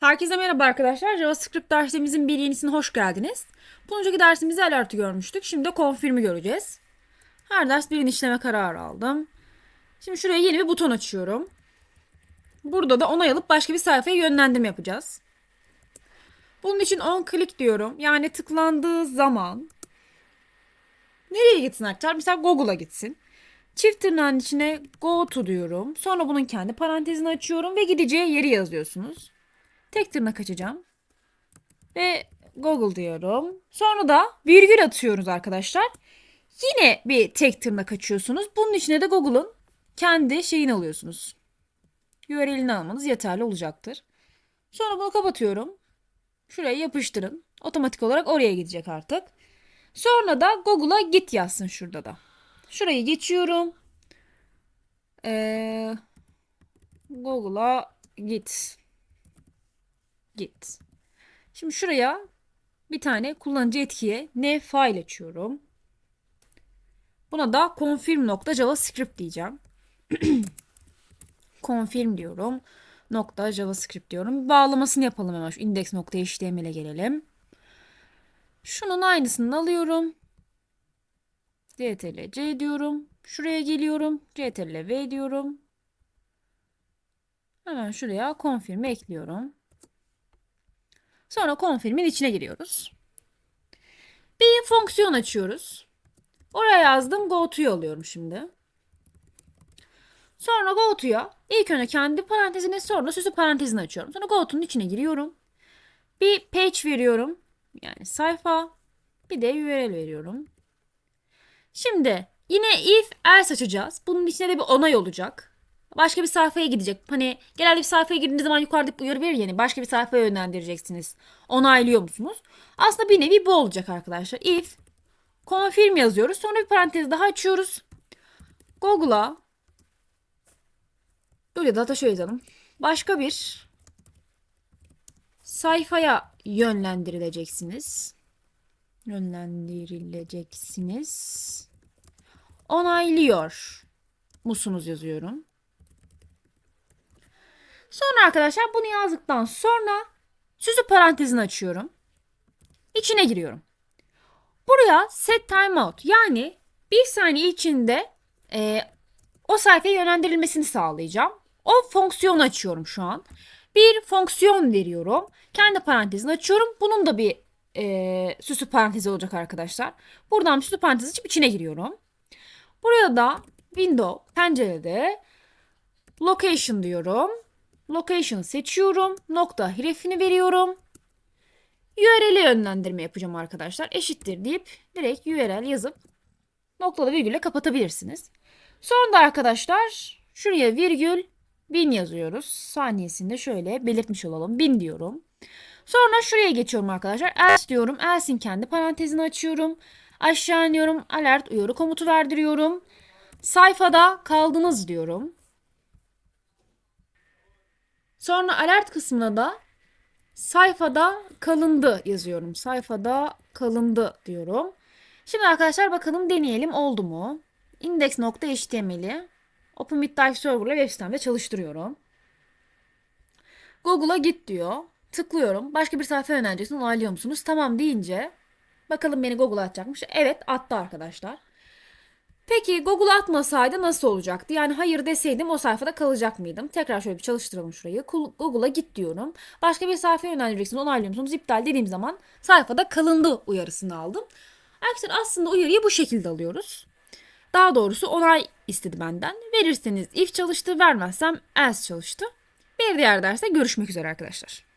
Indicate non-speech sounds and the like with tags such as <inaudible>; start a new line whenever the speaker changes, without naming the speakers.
Herkese merhaba arkadaşlar. JavaScript dersimizin bir yenisine hoş geldiniz. Bu önceki dersimizde alert'i görmüştük. Şimdi de confirm'i göreceğiz. Her ders birini işleme kararı aldım. Şimdi şuraya yeni bir buton açıyorum. Burada da onay alıp başka bir sayfaya yönlendirme yapacağız. Bunun için on click diyorum. Yani tıklandığı zaman nereye gitsin arkadaşlar? Mesela Google'a gitsin. Çift tırnağın içine go to diyorum. Sonra bunun kendi parantezini açıyorum ve gideceği yeri yazıyorsunuz. Tek tırnak açacağım. Ve Google diyorum. Sonra da virgül atıyoruz arkadaşlar. Yine bir tek tırnak açıyorsunuz. Bunun içine de Google'ın kendi şeyini alıyorsunuz. URL'ini almanız yeterli olacaktır. Sonra bunu kapatıyorum. Şuraya yapıştırın. Otomatik olarak oraya gidecek artık. Sonra da Google'a git yazsın şurada da. Şurayı geçiyorum. Ee, Google'a git. Git. Şimdi şuraya bir tane kullanıcı etkiye ne file açıyorum. Buna da confirm.javascript diyeceğim. <clears throat> confirm diyorum. Nokta javascript diyorum. Bağlamasını yapalım hemen şu index.html'e gelelim. Şunun aynısını alıyorum. ctrl c diyorum. Şuraya geliyorum. ctrl v diyorum. Hemen şuraya confirm ekliyorum. Sonra confirm'in içine giriyoruz. Bir fonksiyon açıyoruz. Oraya yazdım go to'yu alıyorum şimdi. Sonra go to'ya ilk önce kendi parantezini sonra süslü parantezini açıyorum. Sonra go to'nun içine giriyorum. Bir page veriyorum. Yani sayfa. Bir de URL veriyorum. Şimdi yine if else açacağız. Bunun içine de bir onay olacak. Başka bir sayfaya gidecek. Hani genelde bir sayfaya girdiğiniz zaman yukarıda bir uyarı verir yani. Başka bir sayfaya yönlendireceksiniz. Onaylıyor musunuz? Aslında bir nevi bu olacak arkadaşlar. If confirm yazıyoruz. Sonra bir parantez daha açıyoruz. Google'a Dur ya da şöyle yazalım. Başka bir sayfaya yönlendirileceksiniz. Yönlendirileceksiniz. Onaylıyor musunuz yazıyorum. Sonra arkadaşlar bunu yazdıktan sonra süslü parantezini açıyorum. İçine giriyorum. Buraya set timeout yani bir saniye içinde e, o sayfaya yönlendirilmesini sağlayacağım. O fonksiyonu açıyorum şu an. Bir fonksiyon veriyorum. Kendi parantezini açıyorum. Bunun da bir e, süslü parantezi olacak arkadaşlar. Buradan süslü parantez açıp içine giriyorum. Buraya da window pencerede location diyorum. Location seçiyorum. Nokta hrefini veriyorum. URL'e yönlendirme yapacağım arkadaşlar. Eşittir deyip direkt URL yazıp noktalı virgülle kapatabilirsiniz. Sonra da arkadaşlar şuraya virgül bin yazıyoruz. Saniyesinde şöyle belirtmiş olalım. Bin diyorum. Sonra şuraya geçiyorum arkadaşlar. Else diyorum. Else'in kendi parantezini açıyorum. Aşağı iniyorum. Alert uyarı komutu verdiriyorum. Sayfada kaldınız diyorum. Sonra alert kısmına da sayfada kalındı yazıyorum. Sayfada kalındı diyorum. Şimdi arkadaşlar bakalım deneyelim oldu mu? Index.html'i Open with Dive Server'la web sitemde çalıştırıyorum. Google'a git diyor. Tıklıyorum. Başka bir sayfa yöneleceksin. Onaylıyor musunuz? Tamam deyince bakalım beni Google'a atacakmış. Evet attı arkadaşlar. Peki Google atmasaydı nasıl olacaktı? Yani hayır deseydim o sayfada kalacak mıydım? Tekrar şöyle bir çalıştıralım şurayı. Google'a git diyorum. Başka bir sayfaya yönlendireceksiniz. Onaylıyor musunuz? İptal dediğim zaman sayfada kalındı uyarısını aldım. Arkadaşlar aslında uyarıyı bu şekilde alıyoruz. Daha doğrusu onay istedi benden. Verirseniz if çalıştı, vermezsem else çalıştı. Bir diğer derste görüşmek üzere arkadaşlar.